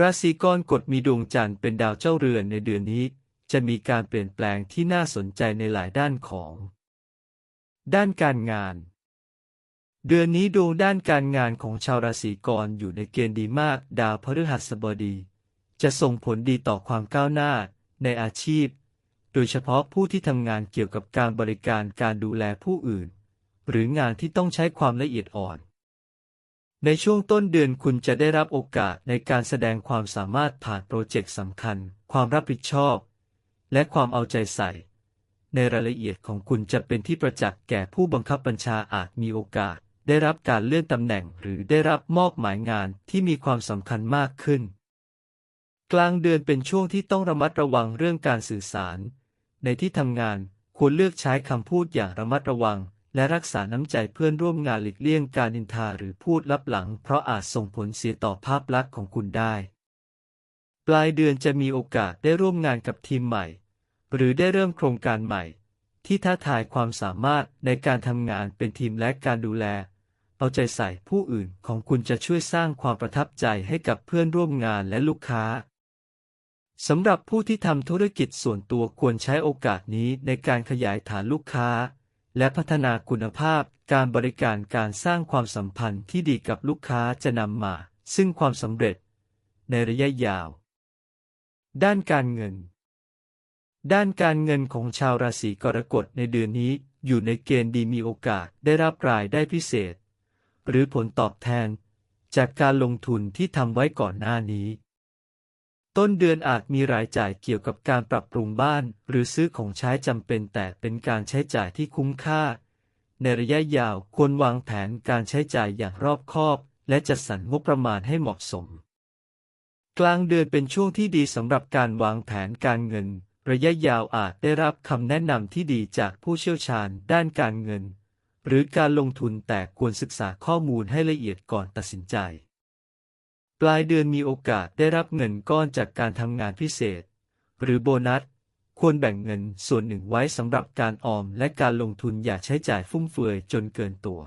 ราศีกรกฎมีดวงจันทร์เป็นดาวเจ้าเรือนในเดือนนี้ จะมีการเปลี่ยนแปลงที่น่าสนใจในหลายด้านของ ด้านการงาน เดือนนี้ดวงด้านการงานของชาวราศีกรอยู่ในเกณฑ์ดีมาก ดาวพฤหัสบดี จะส่งผลดีต่อความก้าวหน้าในอาชีพ โดยเฉพาะผู้ที่ทำงานเกี่ยวกับการบริการการดูแลผู้อื่น หรืองานที่ต้องใช้ความละเอียดอ่อน ในช่วงต้นเดือนคุณจะได้รับโอกาสในการแสดงความสามารถผ่านโปรเจกต์สำคัญ ความรับผิดชอบ และความเอาใจใส่ ในรายละเอียดของคุณจะเป็นที่ประจักษ์แก่ผู้บังคับบัญชาอาจมีโอกาส ได้รับการเลื่อนตำแหน่งหรือได้รับมอบหมายงานที่มีความสำคัญมากขึ้น กลางเดือนเป็นช่วงที่ต้องระมัดระวังเรื่องการสื่อสาร ในที่ทำงานควรเลือกใช้คำพูดอย่างระมัดระวัง และรักษาน้ำใจเพื่อนร่วมงานหลีกเลี่ยงการนินทาหรือพูดลับหลัง เพราะอาจส่งผลเสียต่อภาพลักษณ์ของคุณได้ ปลายเดือนจะมีโอกาสได้ร่วมงานกับทีมใหม่ หรือได้เริ่มโครงการใหม่ ที่ท้าทายความสามารถในการทำงานเป็นทีมและการดูแล เอาใจใส่ผู้อื่นของคุณจะช่วยสร้างความประทับใจให้กับเพื่อนร่วมงานและลูกค้าสำหรับผู้ที่ทำธุรกิจส่วนตัวควรใช้โอกาสนี้ในการขยายฐานลูกค้า และพัฒนาคุณภาพการบริการการสร้างความสัมพันธ์ที่ดีกับลูกค้าจะนำมา ซึ่งความสำเร็จ ในระยะยาว ด้านการเงิน ด้านการเงินของชาวราศีกรกฎในเดือนนี้อยู่ในเกณฑ์ดีมีโอกาสได้รับรายได้พิเศษ หรือผลตอบแทน จากการลงทุนที่ทำไว้ก่อนหน้านี้ ต้นเดือนอาจมีรายจ่ายเกี่ยวกับการปรับปรุงบ้าน หรือซื้อของใช้จำเป็นแต่เป็นการใช้จ่ายที่คุ้มค่า ในระยะยาวควรวางแผนการใช้จ่ายอย่างรอบคอบ และจัดสรรงบประมาณให้เหมาะสม กลางเดือนเป็นช่วงที่ดีสำหรับการวางแผนการเงิน ระยะยาวอาจได้รับคำแนะนำที่ดีจากผู้เชี่ยวชาญด้านการเงิน หรือการลงทุนแต่ควรศึกษาข้อมูลให้ละเอียดก่อนตัดสินใจ ปลายเดือนมีโอกาสได้รับเงินก้อนจากการทำงานพิเศษ หรือโบนัส ควรแบ่งเงินส่วนหนึ่งไว้สำหรับการออมและการลงทุนอย่าใช้จ่ายฟุ่มเฟือยจนเกินตัว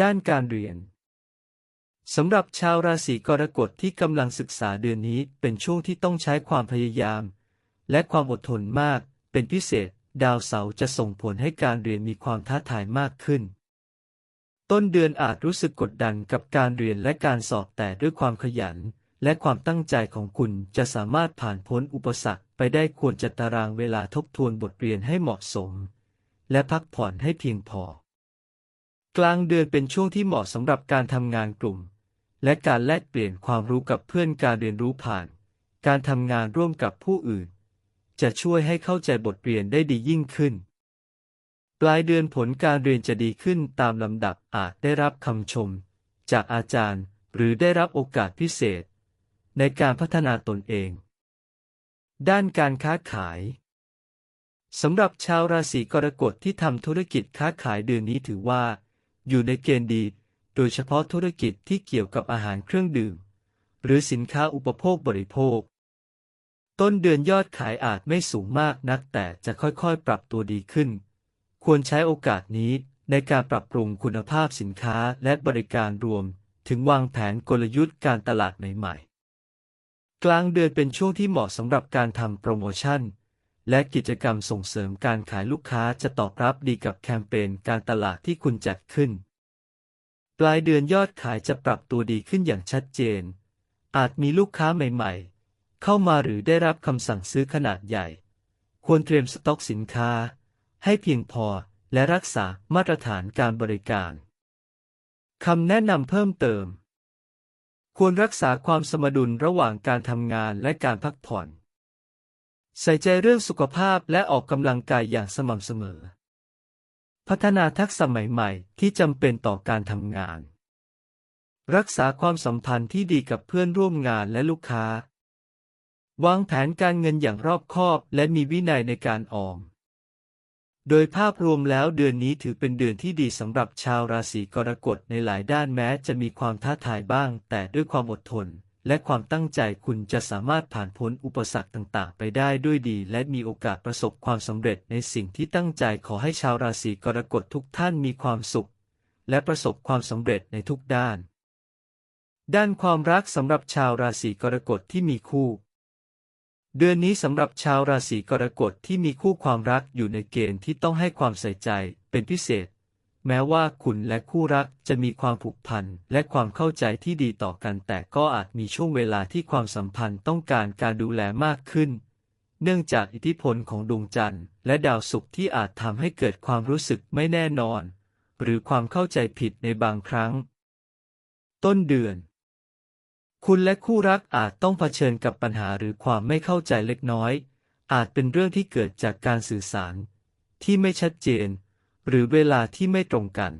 ด้านการเรียนสำหรับชาวราศีกรกฎที่กำลังศึกษาเดือนนี้เป็นช่วงที่ต้องใช้ความพยายาม และความอดทนมาก เป็นพิเศษ ดาวเสาร์จะส่งผลให้การเรียนมีความท้าทายมากขึ้น ต้นเดือนอาจรู้สึกกดดันกับการเรียนและการสอบแต่ด้วยความขยัน และความตั้งใจของคุณจะสามารถผ่านพ้นอุปสรรคไปได้ควรจัดตารางเวลาทบทวนบทเรียนให้เหมาะสม และพักผ่อนให้เพียงพอ กลางเดือนเป็นช่วงที่เหมาะสำหรับการทำงานกลุ่ม และการแลกเปลี่ยนความรู้กับเพื่อนการเรียนรู้ผ่าน การทำงานร่วมกับผู้อื่น จะช่วยให้เข้าใจบทเรียนได้ดียิ่งขึ้น ปลายเดือนผลการเรียนจะดีขึ้นตามลำดับอาจได้รับคำชม จากอาจารย์หรือได้รับโอกาสพิเศษ ในการพัฒนาตนเอง ด้านการค้าขายสำหรับชาวราศีกรกฎที่ทำธุรกิจค้าขายเดือนนี้ถือว่า อยู่ในเกณฑ์ดี โดยเฉพาะธุรกิจที่เกี่ยวกับอาหารเครื่องดื่ม หรือสินค้าอุปโภคบริโภค ต้นเดือนยอดขายอาจไม่สูงมากนักแต่จะค่อยๆ ปรับตัวดีขึ้น ควรใช้โอกาสนี้ในการปรับปรุงคุณภาพสินค้าและบริการรวม ถึงวางแผนกลยุทธ์การตลาดใหม่ๆ กลางเดือนเป็นช่วงที่เหมาะสำหรับการทำโปรโมชั่น และกิจกรรมส่งเสริมการขายลูกค้าจะตอบรับดีกับแคมเปญการตลาดที่คุณจัดขึ้น ปลายเดือนยอดขายจะปรับตัวดีขึ้นอย่างชัดเจน อาจมีลูกค้าใหม่ๆ เข้ามาหรือได้รับคำสั่งซื้อขนาดใหญ่ ควรเตรียมสต็อกสินค้า ให้เพียงพอและรักษามาตรฐานการบริการคำแนะนำเพิ่มเติม ควรรักษาความสมดุลระหว่างการทำงานและการพักผ่อน ใส่ใจเรื่องสุขภาพและออกกำลังกายอย่างสม่ำเสมอ พัฒนาทักษะใหม่ๆ ที่จำเป็นต่อการทำงาน รักษาความสัมพันธ์ที่ดีกับเพื่อนร่วมงานและลูกค้า วางแผนการเงินอย่างรอบคอบและมีวินัยในการออม โดยภาพรวมแล้วเดือนนี้ถือเป็นเดือนที่ดีสำหรับชาวราศีกรกฎในหลายด้านแม้จะมีความท้าทายบ้าง แต่ด้วยความอดทน และความตั้งใจคุณจะสามารถผ่านพ้นอุปสรรคต่างๆ ไปได้ด้วยดี และมีโอกาสประสบความสำเร็จในสิ่งที่ตั้งใจขอให้ชาวราศีกรกฎทุกท่านมีความสุข และประสบความสำเร็จในทุกด้าน ด้านความรักสำหรับชาวราศีกรกฎที่มีคู่ เดือนนี้สำหรับชาวราศีกรกฎที่มีคู่ความรักอยู่ในเกณฑ์ที่ต้องให้ความใส่ใจเป็นพิเศษ แม้ว่าคุณและคู่รักจะมีความผูกพันและความเข้าใจที่ดีต่อกัน แต่ก็อาจมีช่วงเวลาที่ความสัมพันธ์ต้องการการดูแลมากขึ้น เนื่องจากอิทธิพลของดวงจันทร์และดาวศุกร์ที่อาจทำให้เกิดความรู้สึกไม่แน่นอน หรือความเข้าใจผิดในบางครั้ง ต้นเดือน คุณและคู่รักอาจต้องเผชิญกับปัญหาหรือความไม่เข้าใจเล็กน้อย อาจเป็นเรื่องที่เกิดจากการสื่อสาร ที่ไม่ชัดเจน หรือเวลาที่ไม่ตรงกัน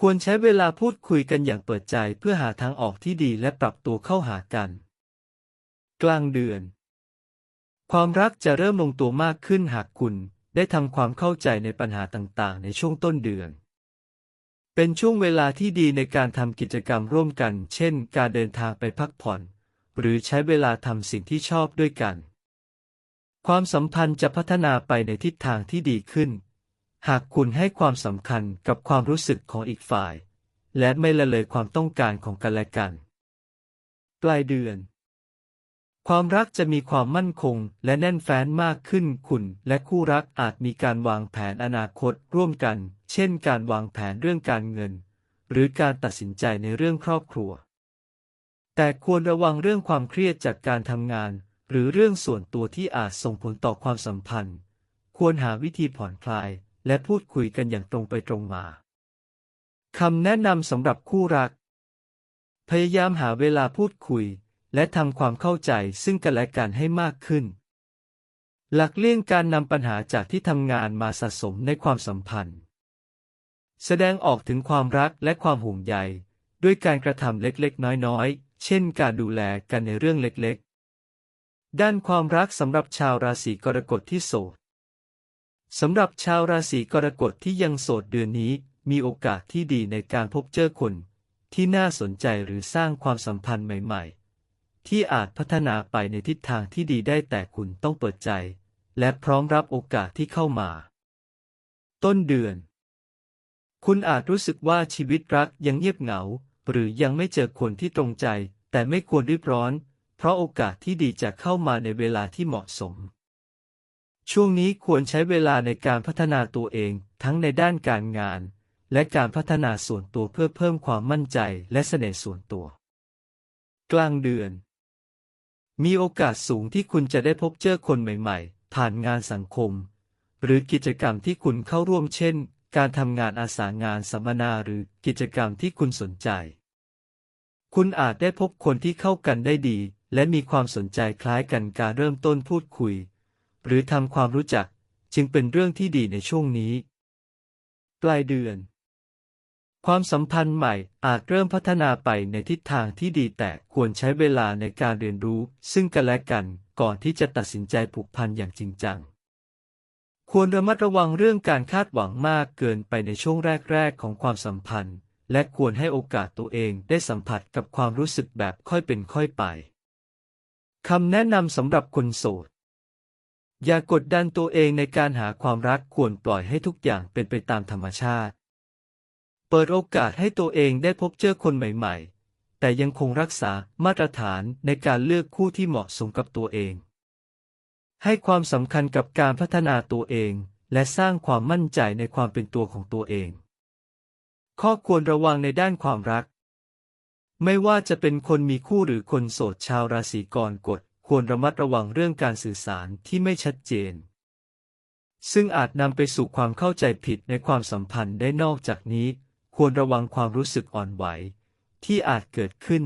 ควรใช้เวลาพูดคุยกันอย่างเปิดใจเพื่อหาทางออกที่ดีและปรับตัวเข้าหากัน กลางเดือน ความรักจะเริ่มลงตัวมากขึ้นหากคุณได้ทำความเข้าใจในปัญหาต่างๆ ในช่วงต้นเดือน เป็นช่วงเวลาที่ดีในการทำกิจกรรมร่วมกัน เช่น การเดินทางไปพักผ่อน หรือใช้เวลาทำสิ่งที่ชอบด้วยกัน ความสัมพันธ์จะพัฒนาไปในทิศทางที่ดีขึ้น หากคุณให้ความสำคัญกับความรู้สึกของอีกฝ่าย และไม่ละเลยความต้องการของกันและกัน ปลายเดือน ความรักจะมีความมั่นคงและแน่นแฟ้นมากขึ้นคุณและคู่รักอาจมีการวางแผนอนาคตร่วมกัน เช่นการวางแผนเรื่องการเงิน หรือการตัดสินใจในเรื่องครอบครัว แต่ควรระวังเรื่องความเครียดจากการทำงาน หรือเรื่องส่วนตัวที่อาจส่งผลต่อความสัมพันธ์ ควรหาวิธีผ่อนคลายและพูดคุยกันอย่างตรงไปตรงมาคำแนะนำสำหรับคู่รัก พยายามหาเวลาพูดคุย และทำความเข้าใจซึ่งกันและกันให้มากขึ้น หลักเลี่ยงการนำปัญหาจากที่ทำงานมาสะสมในความสัมพันธ์ แสดงออกถึงความรักและความห่วงใย ด้วยการกระทำเล็กๆ น้อยๆ เช่นการดูแลกันในเรื่องเล็กๆ ด้านความรักสำหรับชาวราศีกรกฎที่โสดสำหรับชาวราศีกรกฎที่ยังโสดเดือนนี้มีโอกาสที่ดีในการพบเจอคน ที่น่าสนใจหรือสร้างความสัมพันธ์ใหม่ ๆ ที่อาจพัฒนาไปในทิศทางที่ดีได้แต่คุณต้องเปิดใจ และพร้อมรับโอกาสที่เข้ามา ต้นเดือน คุณอาจรู้สึกว่าชีวิตรักยังเงียบเหงา หรือยังไม่เจอคนที่ตรงใจ แต่ไม่ควรรีบร้อน เพราะโอกาสที่ดีจะเข้ามาในเวลาที่เหมาะสม ช่วงนี้ควรใช้เวลาในการพัฒนาตัวเองทั้งในด้านการงาน และการพัฒนาส่วนตัวเพื่อเพิ่มความมั่นใจและเสน่ห์ส่วนตัว กลางเดือน มีโอกาสสูงที่คุณจะได้พบเจอคนใหม่ๆ ผ่านงานสังคม หรือกิจกรรมที่คุณเข้าร่วมเช่น การทำงานอาสางานสัมมนาหรือกิจกรรมที่คุณสนใจ คุณอาจได้พบคนที่เข้ากันได้ดี และมีความสนใจคล้ายกันการเริ่มต้นพูดคุย หรือทำความรู้จัก จึงเป็นเรื่องที่ดีในช่วงนี้ ปลายเดือน ความสัมพันธ์ใหม่อาจเริ่มพัฒนาไปในทิศทางที่ดีแต่ควรใช้เวลาในการเรียนรู้ ซึ่งกันและกันก่อนที่จะตัดสินใจผูกพันอย่างจริงจัง ควรระมัดระวังเรื่องการคาดหวังมากเกินไปในช่วงแรก ๆ ของความสัมพันธ์ และควรให้โอกาสตัวเองได้สัมผัสกับความรู้สึกแบบค่อยเป็นค่อยไปคำแนะนำสำหรับคนโสด อย่ากดดันตัวเองในการหาความรักควรปล่อยให้ทุกอย่างเป็นไปตามธรรมชาติ เปิดโอกาสให้ตัวเองได้พบเจอคนใหม่ ๆ แต่ยังคงรักษามาตรฐานในการเลือกคู่ที่เหมาะสมกับตัวเอง ให้ความสำคัญกับการพัฒนาตัวเอง และสร้างความมั่นใจในความเป็นตัวของตัวเอง ข้อควรระวังในด้านความรัก ไม่ว่าจะเป็นคนมีคู่หรือคนโสดชาวราศีกรกฎควรระมัดระวังเรื่องการสื่อสารที่ไม่ชัดเจนซึ่งอาจนำไปสู่ความเข้าใจผิดในความสัมพันธ์ได้นอกจากนี้ ควรระวังความรู้สึกอ่อนไหว ที่อาจเกิดขึ้น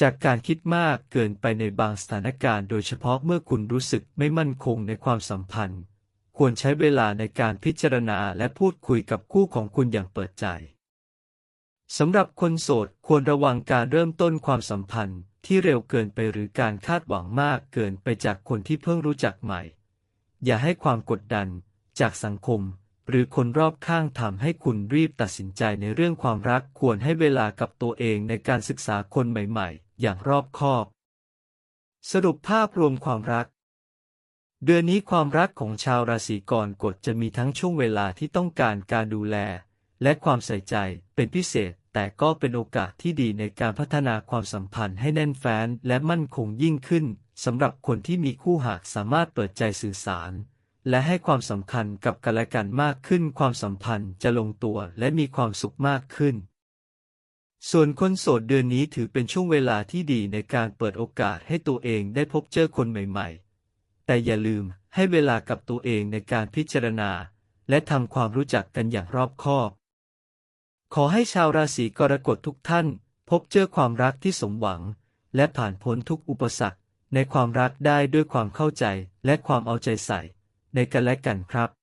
จากการคิดมากเกินไปในบางสถานการณ์ โดยเฉพาะเมื่อคุณรู้สึกไม่มั่นคงในความสัมพันธ์ ควรใช้เวลาในการพิจารณาและพูดคุยกับคู่ของคุณอย่างเปิดใจสำหรับคนโสดควรระวังการเริ่มต้นความสัมพันธ์ที่เร็วเกินไปหรือการคาดหวังมากเกินไปจากคนที่เพิ่งรู้จักใหม่ อย่าให้ความกดดันจากสังคม หรือคนรอบข้างทำให้คุณรีบตัดสินใจในเรื่องความรักควรให้เวลากับตัวเองในการศึกษาคนใหม่ๆ อย่างรอบคอบ สรุปภาพรวมความรัก เดือนนี้ความรักของชาวราศีกรกฎจะมีทั้งช่วงเวลาที่ต้องการการดูแล และความใส่ใจเป็นพิเศษ แต่ก็เป็นโอกาสที่ดีในการพัฒนาความสัมพันธ์ให้แน่นแฟ้นและมั่นคงยิ่งขึ้นสำหรับคนที่มีคู่หากสามารถเปิดใจสื่อสาร และให้ความสำคัญกับกันและกันมากขึ้น ความสัมพันธ์จะลงตัวและมีความสุขมากขึ้น ส่วนคนโสดเดือนนี้ถือเป็นช่วงเวลาที่ดีในการเปิดโอกาสให้ตัวเองได้พบเจอคนใหม่ ๆ แต่อย่าลืมให้เวลากับตัวเองในการพิจารณา และทำความรู้จักกันอย่างรอบคอบ ขอให้ชาวราศีกรกฎทุกท่าน พบเจอความรักที่สมหวัง และผ่านพ้นทุกอุปสรรค ในความรักได้ด้วยความเข้าใจและความเอาใจใส่ ในกันและกันครับ